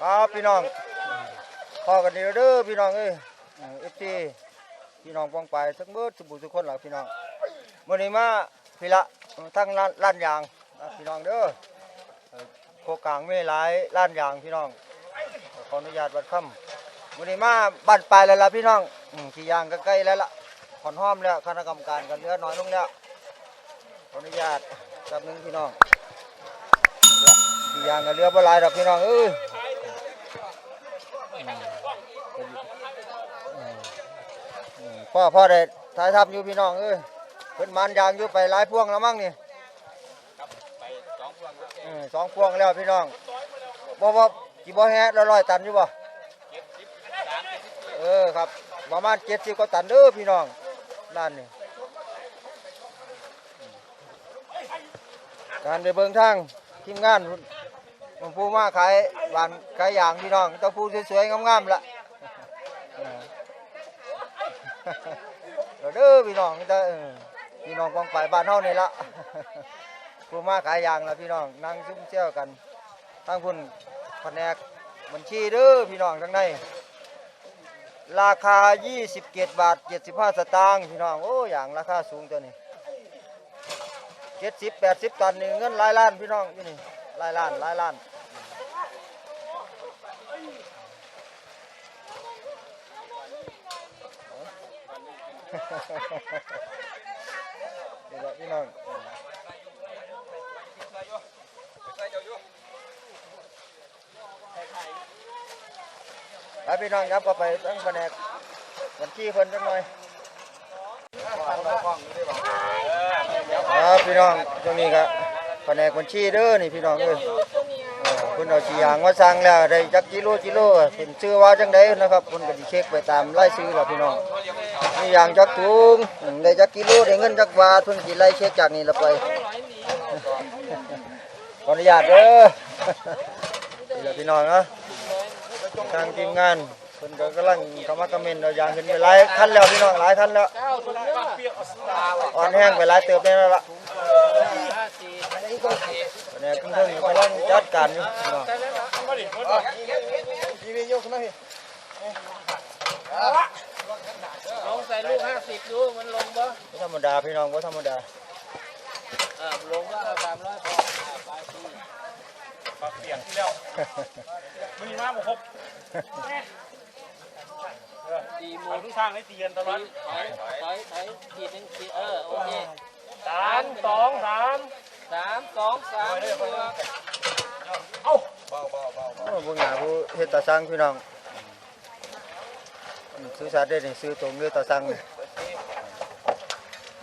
ครับพี่น้องพอกันดีเด้อพี่น้องเอ้ยเอฟซีพี่น้องปองไปทั้งเบิดสุบุทุกคนหล่ะพี่น้องมื้อนี้มาพี่ละทั้งร้านร้านยางพี่น้องเด้อโคกลางไม่หลายร้านยางพี่น้องขออนุญาตวัดค่ำมื้อนี้มาบ้านปลายแล้วล่ะพี่น้องขี่ยางก็ใกล้แล้วล่ะขอนห้อมแล้วคณะกรรมการกันเลือน้อยลงแล้วขออนุญาตแป๊บหนึงพี่น้องขี่ยางก็เลือบ่หลายดอกพี่น้องเอ้ย พ่อพ่อได้ถ่ายทำอยู่พี่น้องเอ้ยเพิ่นมันยางอยู่ไปหลายพวงแล้วมั้งนี่เออสองพวงแล้วพี่น้องบ่บ่กี่บ่แฮะละร้อยตันอยู่บ่เออครับประมาณเจ็ดสิบกว่าตันเด้อพี่น้องด้านนี้การไปเบิ่งทางทีมงานผมผู้มาขายหวานขายยางพี่น้องต้องผู้สวยๆงามๆละเออ เด้อพี่น้องนี่เด้อเออพี่น้องกองไปบ้านเฮานี่ละผู้มาขายยางละพี่น้องนั่งซุ่มเชี่ยวกันทั้งพุ่นแผนกบัญชีเด้อพี่น้องทั้งในราคา 27 บาท 75 สตางค์พี่น้องโอ้อย่างราคาสูงตัวนี้70 80 ตันนี่เงินหลายล้านพี่น้องอยู่นี่หลายล้านหลายล้าน นี่แหละพี่น้องไปพี่น้องครับก็ไปตั้งแผนกบัญชีเพิ่นจังหน่อยครับพี่น้องช่วงนี้ครับแผนกบัญชีเด้อนี่พี่น้องเอ้ยเออ คุณเอาสียางมาสั่งแล้วได้จักกิโลกิโลเป็นชื่อว่าจังไดนะครับคุณก็สิเช็คไปตามรายชื่อแล้วพี่น้องมีอย่างจักถุงได้จักกิโลได้เงินจักบาทเพิ่นสิไล่เช็คจากนี่ละไปขออนุญาตเด้อนี่ละพี่น้องนะทางทีมงานเพิ่นก็กำลังเข้ามาคอมเมนต์เอาอย่างขึ้นไปหลายคันแล้วพี่น้องหลายคันแล้วอ่อนแห้งไปหลายเติบได้แล้วล่ะ เนี่ยเพิ่งเพิ่งกำลังจัดการอยู่พี่น้องลองใส่ลูกห้าสิบดูมันลงบ่ธรรมดาพี่น้องบ่ธรรมดาเออลงก็สามร้อยพอไปสิปากเปลี่ยนที่แล้วมึงมาบ่ครบตีหเอามุนทุกทางให้ตีกันตลอดถอยถอยถอยขีดหนึ่งขีดเออโอเคสามสองสาม สามสองสามโอ้เบิ่งหน้าผู้เฮ็ดตาสังพี่น้องอืมซื้อสัตว์ได้นี่ซื้อตรงเนื้อตาสังนี่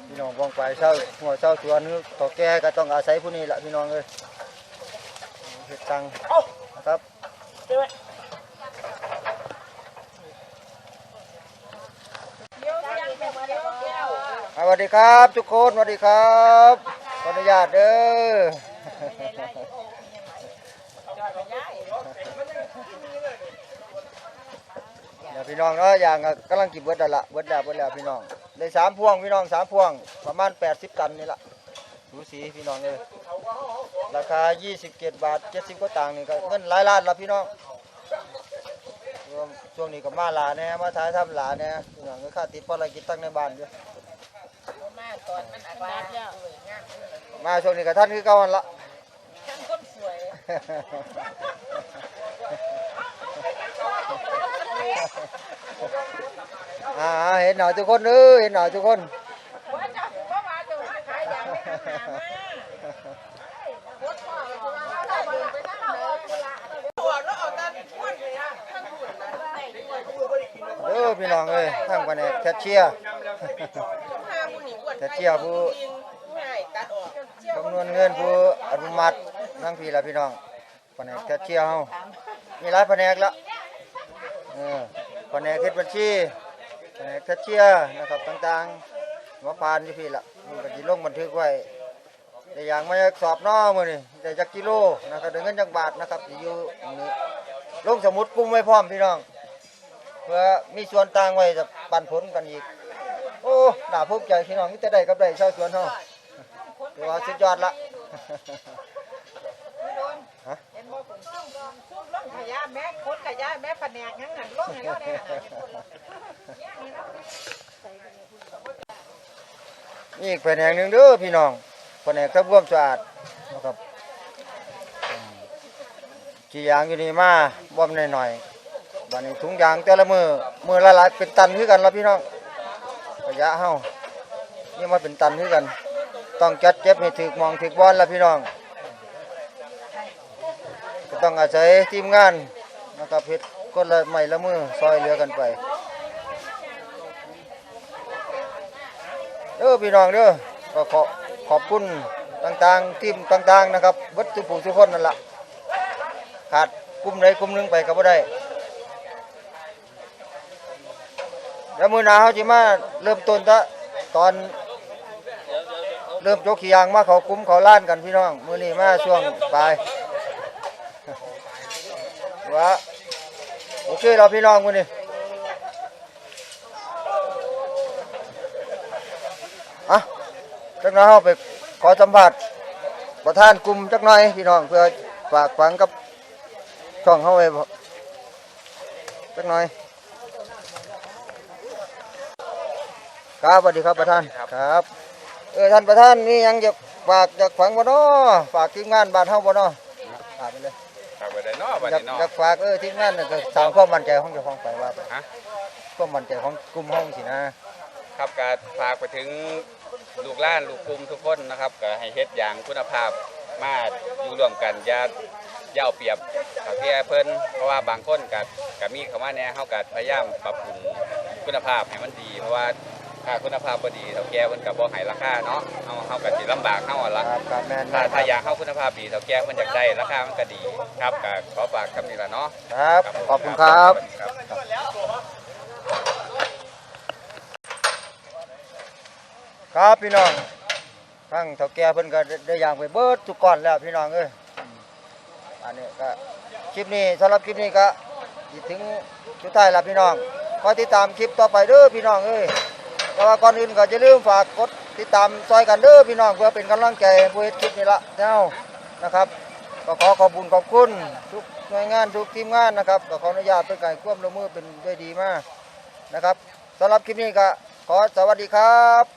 พี่น้องวางไปเช่าหัวเช่าสวนต่อแก่ก็ต้องอาศัยผู้นี้ละพี่น้องเอ้ยเฮ็ดตังนะครับสวัสดีครับทุกคนสวัสดีครับข ออนุญาตเด้อเดี๋ยพี่น้องเนาะอย่างก็กำลังกินเบิดแล้วละเบิดแล้วเบิดแล้วพี่น้องได้สามพวงพี่น้องสามพวงประมาณ80ตันนี่ละดูสีพี่น้องเลยราคา27บเจ็ดบาท70ก็ต่างค์นี่ก็เงินหลายล้านละพี่น้องช่วงนี้ก็มาลาแน่มาท้ายทำหลาแน่พี่น้องก็ค่าติดภารกิจตั้งในบ้านอยู่ ตอนมันอัดแล้วมาช่วงนี้ก็ท่านคือเก่าหั่นละท่านคนสวยอ่าเห็นหน่อยทุกคนเออเห็นหน่อยทุกคน ว่าจะว่ามาจะมาขายอย่างไม่ขายมาโคตรพ่อเลยว่าเราเดินไปทางไหนปวดแล้วเอาแต่พ่นเลยอะท่านหุ่นนะเออพี่น้องเอ้ยทางแผนกแคชเชียร์ พาผู้หญิงอ้วนแคชเชียร์ผู้คำนวณเงินผู้อนุมัตินั่งพี่ละพี่น้องแผนกแคชเชียร์เฮามีหลายแผนกละเออแผนกคิดบัญชีแผนกแคชเชียร์นะครับต่างๆหัวพานอยู่พี่ละมันก็สิลงบันทึกไว้แต่อย่างไมาสอบนอมือนี่ได้จักกิโลนะครับได้เงินจักบาทนะครับอยู่นี้ลงสมุดกลุ่มไว้พร้อมพี่น้องเพื่อมีส่วนต่างไว้จะปันผลกันอีก โอ้หน่าภูมิใจพี่น้องนี่จะได้กับได้ชาวสวนเฮาถือว่าสุดยอดละเห็นบ่ผมซุ่มซุ่มล่องพญาแมงแผนกยังหันลงให้เราได้นี่อีกแผนกหนึ่งเด้อพี่น้องแผนกทำความสะอาดนะครับอืมกี่อย่างอยู่นี่มาบ่มหน่อยๆบัดนี้ถุงยางแต่ละมือมือละหลายเป็นตันคือกันแล้วพี่น้อง ระยะเฮานี่มาเป็นตันคือกัน ต้องจัดเก็บให้ถึกหมองถึกบอลละพี่น้องก็ต้องอาศัยทีมงานนะครับเฮ็ดคนละไม้ละมือซอยเหลือกันไปเด้อพี่น้องเด้อก็ขอขอบคุณต่างๆทีมต่างๆนะครับเบัดทุผู้ทุกคนนั่นละขาดกลุ่มใดกลุ่มหนึงไปก็บ่ได้ แล้วมือหนาเขาจิมาเริ่มต้นตะตอนเริ่มโจกขี้ยางมาเขากลุ่มเขาล้านกันพี่น้อง มือนี้มาช่วงปลายว่าโอเคเราพี่น้องมือนี้อะจักน้อยเราไปขอสัมผัสประธานกลุ่มจักหน่อยพี่น้องเพื่อฝากฝังกับช่องเขาไปจักหน่อย ครับสวัสดีครับประธานครับเออท่านประธานนี่ยังจะฝากจากฝังบ่เนาะฝากทีมงานบ้านเฮาบ่เนาะฝากไปเลยฝากไว้ได้เนาะบัดอยากนี้เนาะอยากฝากเออทีมงานน่ะก็สร้างความมั่นใจของเจ้าของไปว่าไปฮะความมั่นใจของกลุ่มเฮาสินะครับก็ฝากไปถึงลูกหล้านลูกกลุ่มทุกคนนะครับก็ให้เฮ็ดอย่างคุณภาพมาอยู่ร่วมกันอย่าอย่าเอาเปรียบกับแก่เพิ่นเพราะว่าบางคนก็ก็มีคำว่าแหน่เฮาก็พยายามปรับปรุงคุณภาพให้มันดี เพราะว่า ถ้าคุณภาพบ่ดีเฒ่าแก่เพิ่นก็บ่ให้ราคาเนาะเฮาเฮาก็สิลำบากเฮาอะคล่ะรับครับแม่นถ้าคถ้ารับอยากเฮาคุณภาพดีเฒ่าแก่เพิ่นอยากได้ราคามันก็ดีครับก็ขอฝากคำนี้ล่ะเนาะครับขอบคุณครับสวัสดีครับครับพี่น้องทั้งเฒ่าแก่เพิ่นก็ได้ได้อย่างไปเบิดทุกก้อนแล้วพี่น้องเอ้ยอืมอันนี้ก็คลิปนี้สำหรับคลิปนี้ก็สิถึงสุดท้ายแล้วพี่น้องคอยติดตามคลิปต่อไปเด้อพี่น้องเอ้ย แต่ว่าก่อนอื่นก็จะลืมฝากกดติดตามซอยกันเด้อพี่น้องเพื่อเป็นกำลังใจผู้เฮ็ดคลิปนี้ละเจ้านะครับก็ขอขอบคุณขอบคุณทุกหน่วยงานทุกทีมงานนะครับก็ขออนุญาตเป็นการควบรวมมือเป็นด้วยดีมากนะครับสำหรับคลิปนี้ก็ขอสวัสดีครับ